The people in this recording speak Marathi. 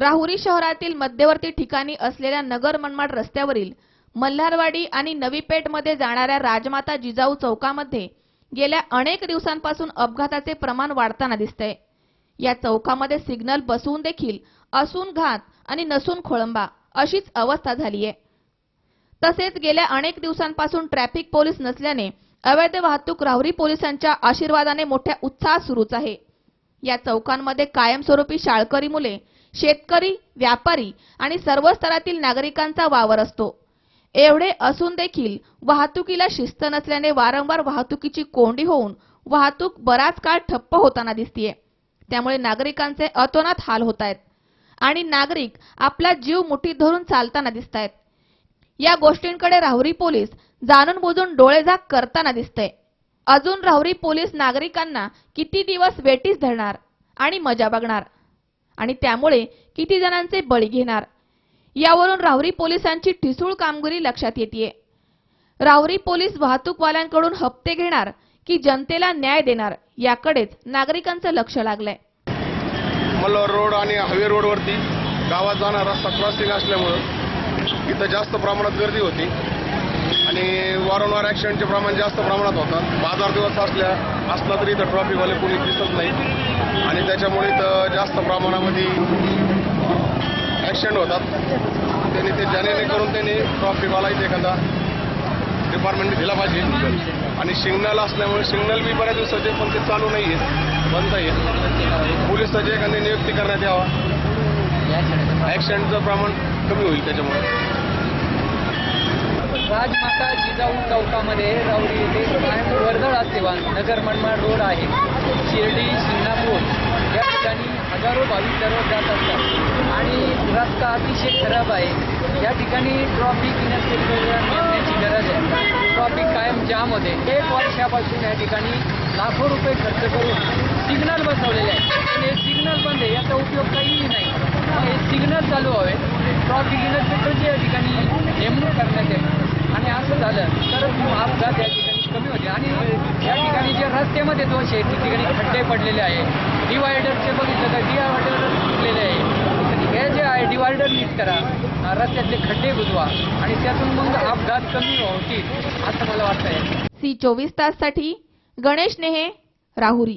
राहुरी शहरातील मध्यवर्ती ठिकाणी असलेल्या नगर मनमाड रस्त्यावरील मल्हारवाडी आणि नवीपेठमध्ये जाणाऱ्या राजमाता जिजाऊ चौकामध्ये गेल्या अनेक दिवसांपासून अपघाताचे प्रमाण वाढताना दिसतंय. या चौकामध्ये सिग्नल बसवून देखील असून घात आणि नसून खोळंबा अशीच अवस्था झालीय. तसेच गेल्या अनेक दिवसांपासून ट्रॅफिक पोलीस नसल्याने अवैध वाहतूक राहुरी पोलिसांच्या आशीर्वादाने मोठ्या उत्साहात सुरूच आहे. या चौकांमध्ये कायमस्वरूपी शाळकरी मुले शेतकरी व्यापारी आणि सर्व स्तरातील नागरिकांचा वावर असतो. एवढे असून देखील वाहतुकीला शिस्त नसल्याने वारंवार वाहतुकीची कोंडी होऊन वाहतूक बराच काळ ठप्प होताना दिसतीये. त्यामुळे नागरिकांचे अतोनात हाल होत आहेत आणि नागरिक आपला जीव मुठीत धरून चालताना दिसत आहेत या गोष्टींकडे राहुरी पोलीस जाणून बुजून डोळेझाक करताना दिसते अजून राहुरी पोलीस नागरिकांना किती दिवस वेटीस धरणार आणि मजा बघणार? आणि त्यामुळे किती जणांचे बळी घेणार? यावरून राहुरी पोलिसांची ठिसूळ कामगिरी लक्षात येते राहुरी पोलीस वाहतूकवाल्यांकडून हप्ते घेणार की जनतेला न्याय देणार याकडेच नागरिकांचं लक्ष लागलंय. मल्हार रोड आणि हायवे रोडवरती गावात जाणार रस्ता क्रॉसिंग असल्यामुळं इथं जास्त प्रमाणात गर्दी होती. आणि वारंवार ॲक्सिडेंटचे प्रमाण जास्त प्रमाणात होतात बाजार दिवस असल्या असला तरी इथं ट्रॉफिकवाले कोणी दिसत नाही आणि त्याच्यामुळे तर जास्त प्रमाणामध्ये ॲक्सिडेंट होतात. त्यांनी ते जाणीने करून त्यांनी ट्रॉफिकवाला इथे एखादा डिपार्टमेंट दिला पाहिजे. आणि सिग्नल असल्यामुळे सिग्नल बी बऱ्याच दिवसाचे पण ते चालू नाही आहेत बंद आहेत पोलिसाची एखादी नियुक्ती करण्यात यावा. ॲक्सिडेंटचं प्रमाण कमी होईल त्याच्यामुळे. राजमाता जिजाऊ चौकामध्ये राऊरी येथे वर्दळ असते वाहन नगर मनमाड रोड आहे. शिर्डी शिंगणापूर या ठिकाणी हजारो भाविक दररोज जात असतात. आणि रस्ता अतिशय खराब आहे. या ठिकाणी ट्रॉफिक नेमण्याची गरज आहे. ट्रॉफिक कायम जाम होते. एक वर्षापासून या ठिकाणी लाखो रुपये खर्च करून सिग्नल बसवलेले आहे पण हे सिग्नल बंद आहे. याचा उपयोग काहीही नाही. हे सिग्नल चालू हवे. ट्रॉफिक इन्स्पेक्टरची या ठिकाणी नेमणूक करण्यात येईल आणि असं झालं तर अपघात या ठिकाणी कमी होते. आणि या ठिकाणी जे रस्त्यामध्ये दोष आहेत त्या ठिकाणी खड्डे पडलेले आहे डिवायडरचे बघितलं तर डिवायडर फुटलेले आहे हे जे आहे डिवायडर नीट करा. रस्त्यातले खड्डे बुजवा. आणि त्यातून मग अपघात कमी होतील असं मला वाटतंय. सी चोवीस ताससाठी गणेश नेहे राहुरी.